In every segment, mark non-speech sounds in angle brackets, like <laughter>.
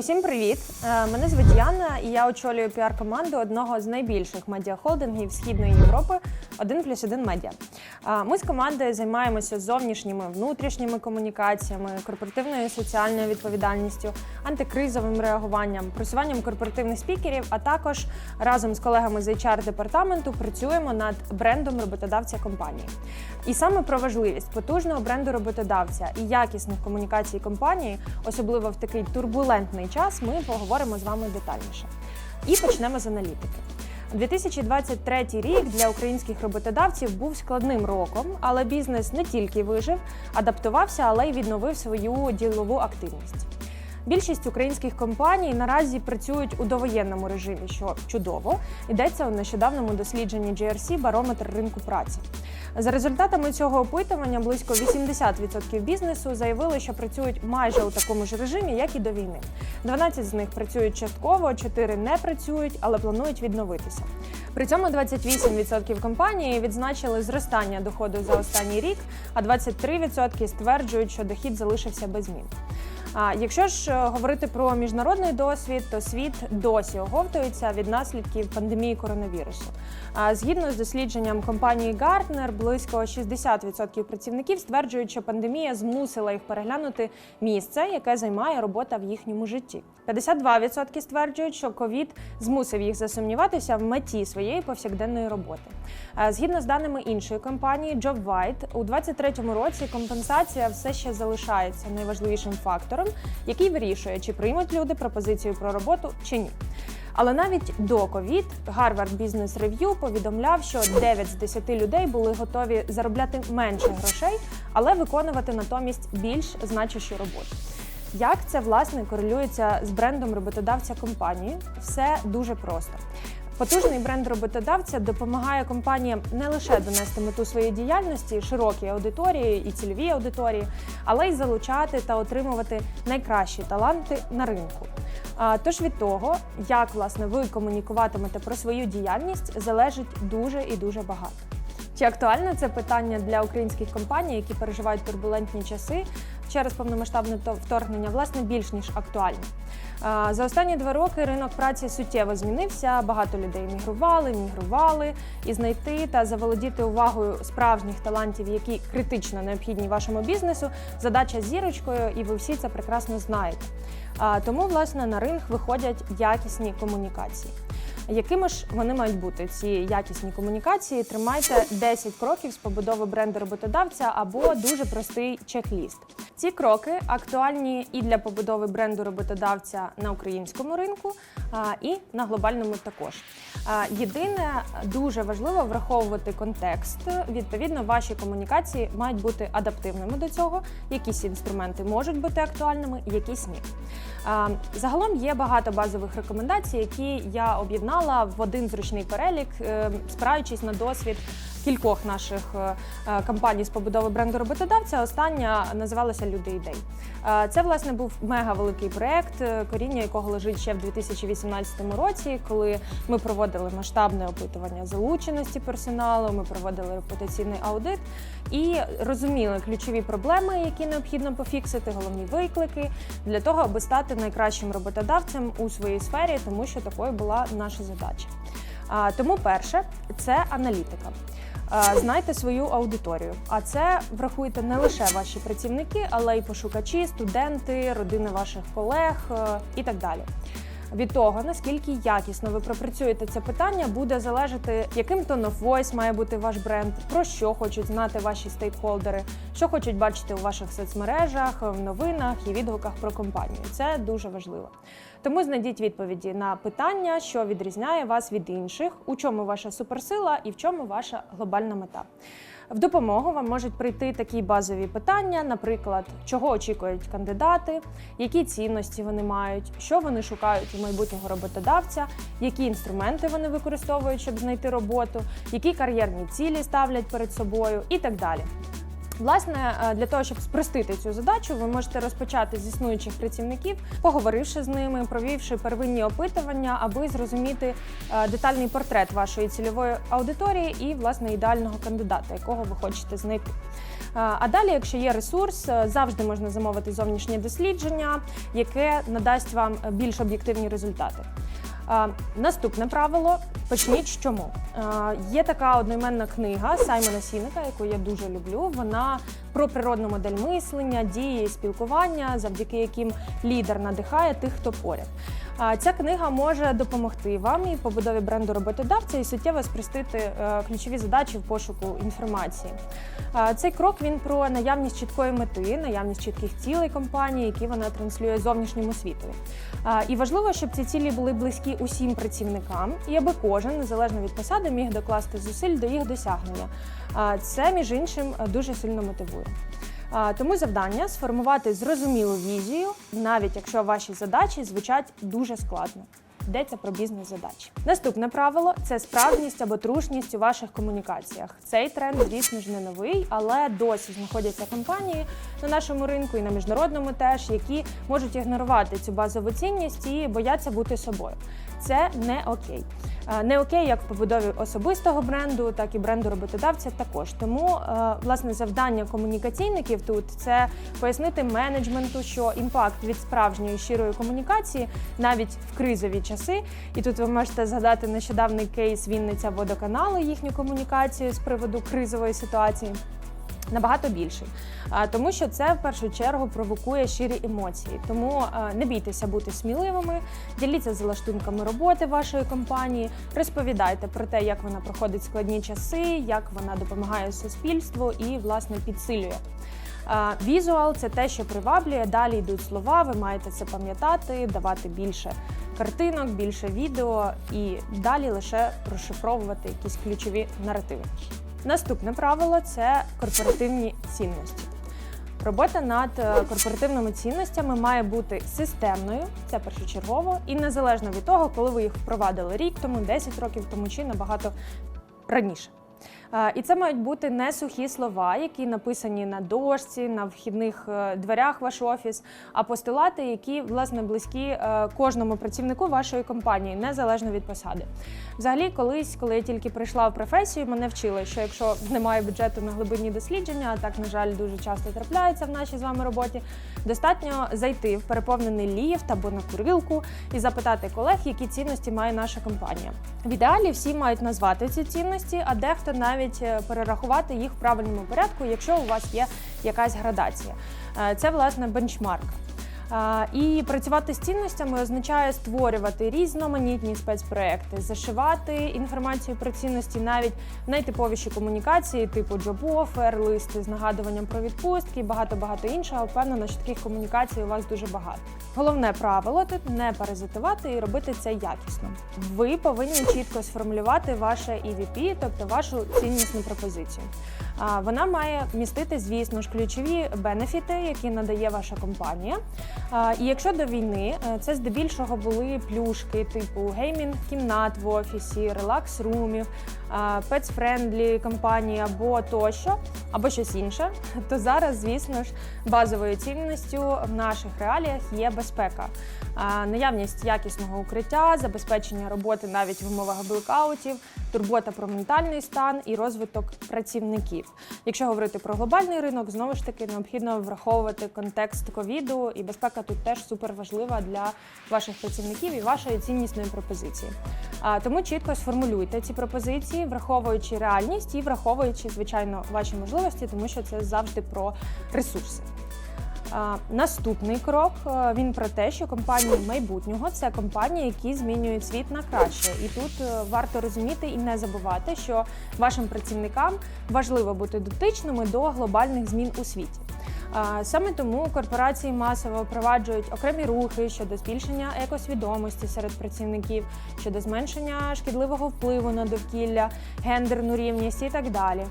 Усім привіт! Е, Мене звуть Яна, і я очолюю піар-команду одного з найбільших медіахолдингів Східної Європи 1 плюс 1 медіа. Ми з командою займаємося зовнішніми внутрішніми комунікаціями, корпоративною соціальною відповідальністю, антикризовим реагуванням, просуванням корпоративних спікерів, а також разом з колегами з HR департаменту працюємо над брендом роботодавця компанії. І саме про важливість потужного бренду роботодавця і якісних комунікацій компанії, особливо в такий турбулентний час, ми поговоримо з вами детальніше. І почнемо з аналітики. 2023 рік для українських роботодавців був складним роком, але бізнес не тільки вижив, адаптувався, але й відновив свою ділову активність. Більшість українських компаній наразі працюють у довоєнному режимі, що чудово. Йдеться у нещодавному дослідженні GRC барометр ринку праці. За результатами цього опитування, близько 80% бізнесу заявили, що працюють майже у такому ж режимі, як і до війни. 12 з них працюють частково, 4 не працюють, але планують відновитися. При цьому 28% компаній відзначили зростання доходу за останній рік, а 23% стверджують, що дохід залишився без змін. А якщо ж е, говорити про міжнародний досвід, то світ досі оговтується від наслідків пандемії коронавірусу. Згідно з дослідженням компанії Gartner, близько 60% працівників стверджують, що пандемія змусила їх переглянути місце, яке займає робота в їхньому житті. 52% стверджують, що ковід змусив їх засумніватися в меті своєї повсякденної роботи. Згідно з даними іншої компанії JobVite, у 2023 році компенсація все ще залишається найважливішим фактором, який вирішує, чи приймуть люди пропозицію про роботу чи ні. Але навіть до ковід Harvard Business Review повідомляв, що 9 з 10 людей були готові заробляти менше грошей, але виконувати натомість більш значущу роботу. Як це власне корелюється з брендом роботодавця компанії? Все дуже просто. Потужний бренд роботодавця допомагає компаніям не лише донести мету своєї діяльності широкій аудиторії і цільовій аудиторії, але й залучати та отримувати найкращі таланти на ринку. Тож від того, як власне ви комунікуватимете про свою діяльність, залежить дуже і дуже багато. Чи актуальне це питання для українських компаній, які переживають турбулентні часи через повномасштабне вторгнення, власне, більш ніж актуальне. А, За останні два роки ринок праці суттєво змінився. Багато людей мігрували, мігрували, і знайти та заволодіти увагою справжніх талантів, які критично необхідні вашому бізнесу. Задача зірочкою, і ви всі це прекрасно знаєте. Тому, власне, на ринг виходять якісні комунікації. Якими ж вони мають бути ці якісні комунікації? Тримайте 10 кроків з побудови бренду роботодавця або дуже простий чек-ліст. Ці кроки актуальні і для побудови бренду роботодавця на українському ринку, а, і на глобальному також. Єдине дуже важливо враховувати контекст. Відповідно, ваші комунікації мають бути адаптивними до цього. Якісь інструменти можуть бути актуальними, якісь ні. Загалом є багато базових рекомендацій, які я об'єднала в один зручний перелік, е, спираючись на досвід кількох наших е, е, компаній з побудови бренду роботодавця. Остання називалася Люди ідей. Е, Це власне був мега великий проект, коріння якого лежить ще в 2018 році, коли ми проводили масштабне опитування залученості персоналу. Ми проводили репутаційний аудит і розуміли ключові проблеми, які необхідно пофіксити, головні виклики для того, аби стати найкращим роботодавцем у своїй сфері, тому що такою була наша задача. Тому перше це аналітика. Знайте свою аудиторію, а це врахуйте не лише ваші працівники, але й пошукачі, студенти, родини ваших колег е, і так далі. Від того, наскільки якісно ви пропрацюєте це питання, буде залежати, яким tone of voice має бути ваш бренд, про що хочуть знати ваші стейкхолдери, що хочуть бачити у ваших соцмережах, в новинах і відгуках про компанію. Це дуже важливо. Тому знайдіть відповіді на питання, що відрізняє вас від інших, у чому ваша суперсила і в чому ваша глобальна мета. В допомогу вам можуть прийти такі базові питання, наприклад, чого очікують кандидати, які цінності вони мають, що вони шукають у майбутнього роботодавця, які інструменти вони використовують, щоб знайти роботу, які кар'єрні цілі ставлять перед собою і так далі. Власне, е, для того, щоб спростити цю задачу, ви можете розпочати з існуючих працівників, поговоривши з ними, провівши первинні опитування, аби зрозуміти е, детальний портрет вашої цільової аудиторії і власне ідеального кандидата, якого ви хочете знайти. Е, А далі, якщо є ресурс, завжди можна замовити зовнішнє дослідження, яке надасть вам більш об'єктивні результати. Наступне правило почніть з чому. Є така одноіменна книга Саймона Сінека, яку я дуже люблю. Вона про природну модель мислення, дії і спілкування, завдяки яким лідер надихає тих, хто поряд. Ця книга може допомогти вам і побудові бренду роботодавця і суттєво спростити е, ключові задачі в пошуку інформації. Цей крок він про наявність чіткої мети, наявність чітких цілей компанії, які вона транслює зовнішньому світові. А, І важливо, щоб ці цілі були близькі усім працівникам, і аби кожен, незалежно від посади, міг докласти зусиль до їх досягнення. Це між іншим дуже сильно мотивує. Тому завдання сформувати зрозумілу візію, навіть якщо ваші задачі звучать дуже складно. Йдеться про бізнес-задачі. Наступне правило це справжність або трушність у ваших комунікаціях. Цей тренд, звісно ж, не новий, але досі знаходяться компанії на нашому ринку і на міжнародному теж, які можуть ігнорувати цю базову цінність і бояться бути собою. Це не окей. Е, Не окей як в побудові особистого бренду, так і бренду роботодавця також. Тому е, власне завдання комунікаційників тут це пояснити менеджменту, що імпакт від справжньої щирої комунікації навіть в кризові часи. І тут ви можете згадати нещодавний кейс Вінниця водоканалу, їхню комунікацію з приводу кризової ситуації. Набагато більший, тому що це в першу чергу провокує щирі емоції. Тому не бійтеся бути сміливими, діліться залаштунками роботи вашої компанії, розповідайте про те, як вона проходить складні часи, як вона допомагає суспільству і власне підсилює. Візуал це те, що приваблює. Далі йдуть слова. Ви маєте це пам'ятати, давати більше картинок, більше відео і далі лише розшифровувати якісь ключові наративи. Наступне правило це корпоративні цінності. Робота над е, корпоративними цінностями має бути системною, це першочергово, і незалежно від того, коли ви їх впровадили рік тому, 10 років тому чи набагато раніше. Е, І це мають бути не сухі слова, які написані на дошці, на вхідних е, дверях ваш офіс, а постулати, які власне близькі е, кожному працівнику вашої компанії, незалежно від посади. Взагалі, колись, коли я тільки прийшла в професію, мене вчили, що якщо немає бюджету на глибинні дослідження, а так на жаль дуже часто трапляється в нашій з вами роботі, достатньо зайти в переповнений ліфт або на курилку і запитати колег, які цінності має наша компанія. В ідеалі всі мають назвати ці цінності, а дехто навіть е, перерахувати їх в правильному порядку, якщо у вас є якась градація. Е, Це власне бенчмарк. І працювати з цінностями означає створювати різноманітні спецпроекти, зашивати інформацію про цінності навіть в найтиповіші комунікації, типу джоб-офер, листи з нагадуванням про відпустки і багато багато іншого. Впевнена, що таких комунікацій у вас дуже багато. Головне правило тут не паразитувати і робити це якісно. Ви повинні чітко сформулювати ваше EVP, тобто вашу ціннісну пропозицію. Вона має містити, звісно ж, ключові бенефіти, які надає ваша компанія. І якщо до війни е, це здебільшого були плюшки, типу геймінг кімнат в офісі, релакс румів, пецфрендлі компанії або тощо, або щось інше, то зараз, звісно ж, базовою цінністю в наших реаліях є безпека. А, Наявність якісного укриття, забезпечення роботи навіть в умовах блекаутів, турбота про ментальний стан і розвиток працівників. Якщо говорити про глобальний ринок, знову ж таки необхідно враховувати контекст ковіду, і безпека тут теж супер важлива для ваших працівників і вашої ціннісної пропозиції. Тому чітко сформулюйте ці пропозиції, враховуючи реальність і враховуючи, звичайно, ваші можливості, тому що це завжди про ресурси. Наступний крок е, він про те, що компанії майбутнього це компанії, які змінюють світ на краще. І тут е, варто розуміти і не забувати, що вашим працівникам важливо бути дотичними до глобальних змін у світі. Саме тому корпорації масово впроваджують окремі рухи щодо збільшення екосвідомості серед працівників, щодо зменшення шкідливого впливу на довкілля, гендерну рівність і так далі.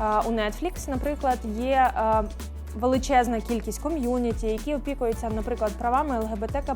У Netflix, наприклад, є а, величезна кількість ком'юніті, які опікуються, наприклад, правами ЛГБТК+,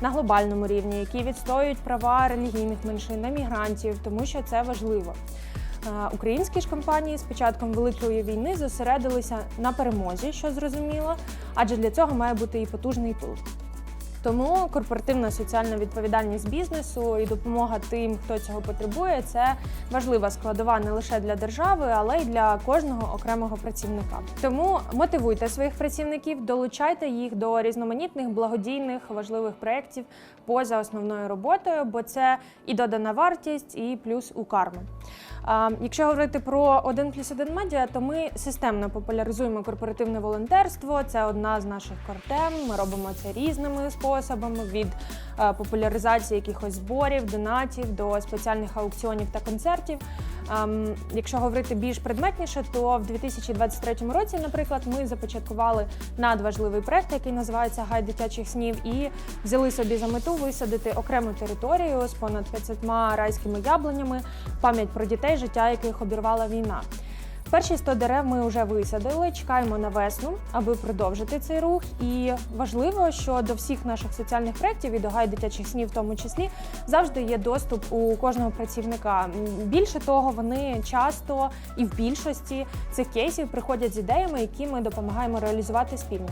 на глобальному рівні, які відстоюють права релігійних меншин, на мігрантів, тому що це важливо. Українські ж компанії з початком великої війни зосередилися на перемозі, що зрозуміло, адже для цього має бути і потужний тил. Тому корпоративна соціальна відповідальність бізнесу і допомога тим, хто цього потребує, це важлива складова не лише для держави, але й для кожного окремого працівника. Тому мотивуйте своїх працівників, долучайте їх до різноманітних благодійних важливих проєктів поза основною роботою, бо це і додана вартість, і плюс у карму. Якщо говорити про 1 плюс 1 медіа, то ми системно популяризуємо корпоративне волонтерство. Це одна з наших кортем. Ми робимо це різними способами: від е, популяризації якихось зборів, донатів до спеціальних аукціонів та концертів. Ем, Якщо говорити більш предметніше, то в 2023 році, наприклад, ми започаткували надважливий проект, який називається Гай дитячих снів, і взяли собі за мету висадити окрему територію з понад 500 райськими яблунями, пам'ять про дітей, життя яких обірвала війна. Перші 100 дерев ми вже висадили. Чекаємо на весну, аби продовжити цей рух. І важливо, що до всіх наших соціальних проєктів і до гай дитячих снів, в тому числі, завжди є доступ у кожного працівника. Більше того, вони часто і в більшості цих кейсів приходять з ідеями, які ми допомагаємо реалізувати спільно.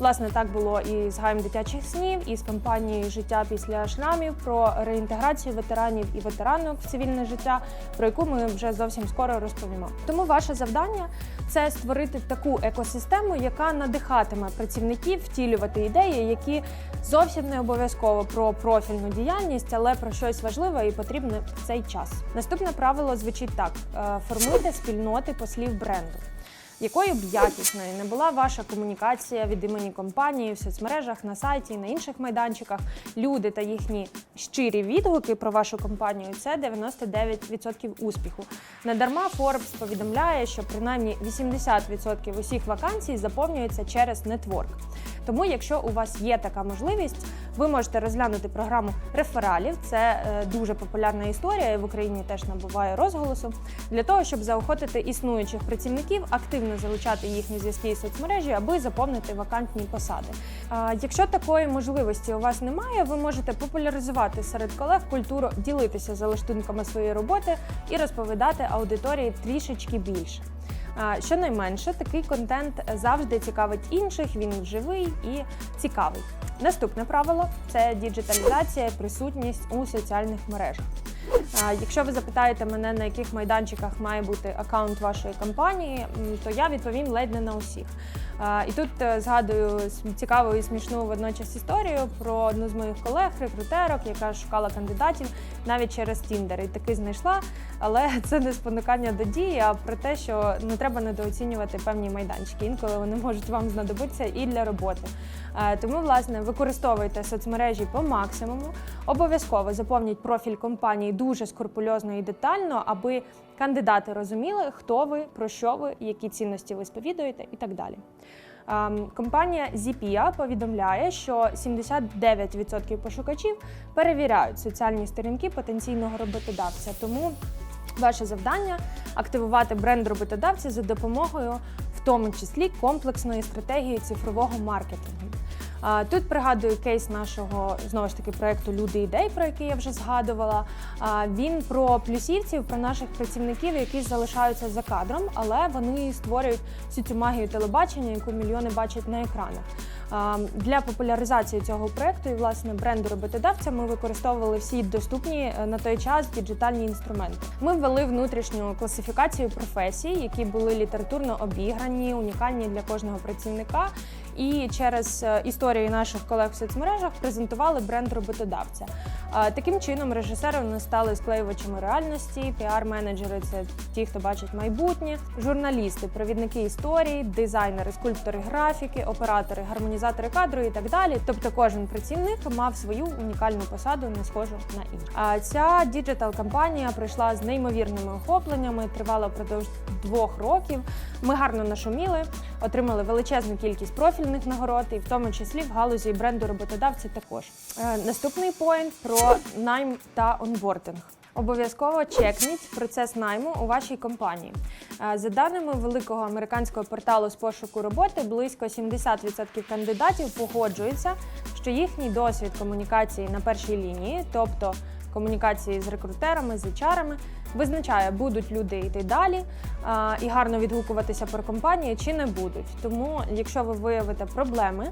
Власне, так було і з гаєм дитячих снів, і з кампанією Життя після шрамів про реінтеграцію ветеранів і ветеранок в цивільне життя, про яку ми вже зовсім скоро розповімо. Тому ваше завдання це створити таку екосистему, яка надихатиме працівників втілювати ідеї, які зовсім не обов'язково про профільну діяльність, але про щось важливе і потрібне в цей час. Наступне правило звучить так: Е, формуйте спільноти послів бренду. Якою б якісною не була ваша комунікація від імені компанії в соцмережах, на сайті, на інших майданчиках, люди та їхні щирі відгуки про вашу компанію це 99% успіху. Недарма Forbes повідомляє, що принаймні 80% усіх вакансій заповнюються через нетворк. Тому, якщо у вас є така можливість, ви можете розглянути програму рефералів. Це е, дуже популярна історія і в Україні теж набуває розголосу для того, щоб заохотити існуючих працівників активно залучати їхні зв'язки і соцмережі, аби заповнити вакантні посади. Якщо такої можливості у вас немає, ви можете популяризувати серед колег культуру ділитися залаштунками своєї роботи і розповідати аудиторії трішечки більше. Щонайменше такий контент завжди цікавить інших, він живий і цікавий. Наступне правило це діджиталізація, і присутність у соціальних мережах. Якщо ви запитаєте мене, на яких майданчиках має бути аккаунт вашої компанії, то я відповім ледь не на усіх. І тут е, згадую цікаву і смішну водночас історію про одну з моїх колег, рекрутерок, яка шукала кандидатів навіть через Тіндер. І таки знайшла, але <laughs> це не спонукання до дії, а про те, що не треба недооцінювати певні майданчики. Інколи вони можуть вам знадобитися і для роботи. Е, Тому, власне, використовуйте соцмережі по максимуму. Обов'язково заповніть профіль компанії дуже скрупульозно і детально, аби кандидати розуміли, хто ви, про що ви, які цінності ви сповідуєте і так далі. Ем, Компанія Zipia повідомляє, що 79% пошукачів перевіряють соціальні сторінки потенційного роботодавця. Тому ваше завдання активувати бренд роботодавця за допомогою, в тому числі комплексної стратегії цифрового маркетингу. Тут пригадую кейс нашого знову ж таки проекту Люди ідей, про який я вже згадувала. Він про плюсівців, про наших працівників, які залишаються за кадром, але вони створюють всю цю магію телебачення, яку мільйони бачать на екранах. Для популяризації цього проекту і власне бренду роботодавця ми використовували всі доступні е, на той час діджитальні інструменти. Ми ввели внутрішню класифікацію професій, які були літературно обіграні, унікальні для кожного працівника. І через е, історії наших колег в соцмережах презентували бренд роботодавця. Таким чином, режисери нас стали склеювачами реальності, піар-менеджери це ті, хто бачить майбутнє, журналісти, провідники історії, дизайнери, скульптори графіки, оператори, гармонізатори кадру і так далі. Тобто кожен працівник мав свою унікальну посаду, не схожу на іншу. А ця діджитал кампанія пройшла з неймовірними охопленнями, тривала впродовж двох років. Ми гарно нашуміли, отримали величезну кількість профільних нагород, і в тому числі в галузі бренду роботодавця також. Е, Наступний поінт про найм та онбординг. Обов'язково чекніть процес найму у вашій компанії. Е, За даними великого американського порталу з пошуку роботи, близько 70% кандидатів погоджуються, що їхній досвід комунікації на першій лінії, тобто комунікації з рекрутерами, з HR-ами, визначає, будуть люди йти далі і гарно відгукуватися про компанії чи не будуть. Тому, якщо ви виявите проблеми,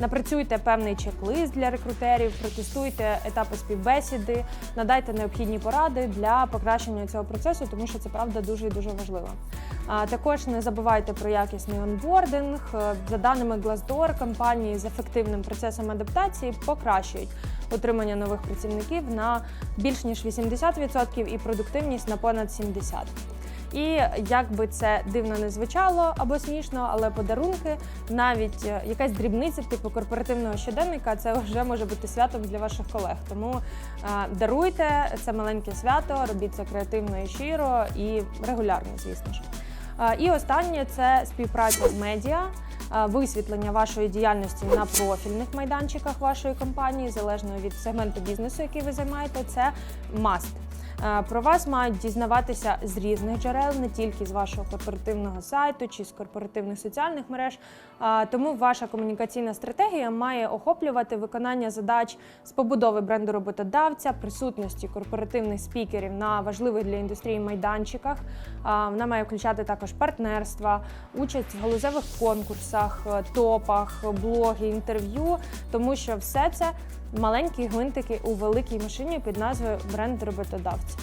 напрацюйте певний чек-лист для рекрутерів, протестуйте етапи співбесіди, надайте необхідні поради для покращення цього процесу, тому що це правда дуже і дуже важливо. Також не забувайте про якісний онбординг. За даними Glassdoor, компанії з ефективним процесом адаптації покращують отримання нових працівників на більш ніж 80% і продуктивність на понад 70%. І як би це дивно не звучало або смішно, але подарунки, навіть е, якась дрібниця типу корпоративного щоденника, це вже може бути святом для ваших колег. Тому е, даруйте це маленьке свято, робіть це креативно і щиро і регулярно, звісно ж. Е, І останнє це співпраця з медіа, висвітлення вашої діяльності на профільних майданчиках вашої компанії, залежно від сегменту бізнесу, який ви займаєте, це маст. Е, Про вас мають дізнаватися з різних джерел, не тільки з вашого корпоративного сайту чи з корпоративних соціальних мереж. Тому ваша комунікаційна стратегія має охоплювати виконання задач з побудови бренду роботодавця, присутності корпоративних спікерів на важливих для індустрії майданчиках. Вона має включати також партнерства, участь в галузевих конкурсах, е, топах, блоги, інтерв'ю, тому що все це маленькі гвинтики у великій машині під назвою бренд роботодавця.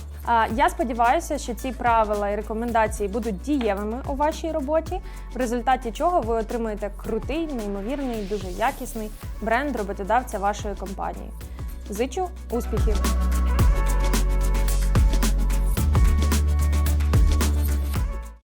Я сподіваюся, що ці правила і рекомендації будуть дієвими у вашій роботі, в результаті чого ви отримаєте крутий, неймовірний, дуже якісний бренд роботодавця вашої компанії. Зичу успіхів!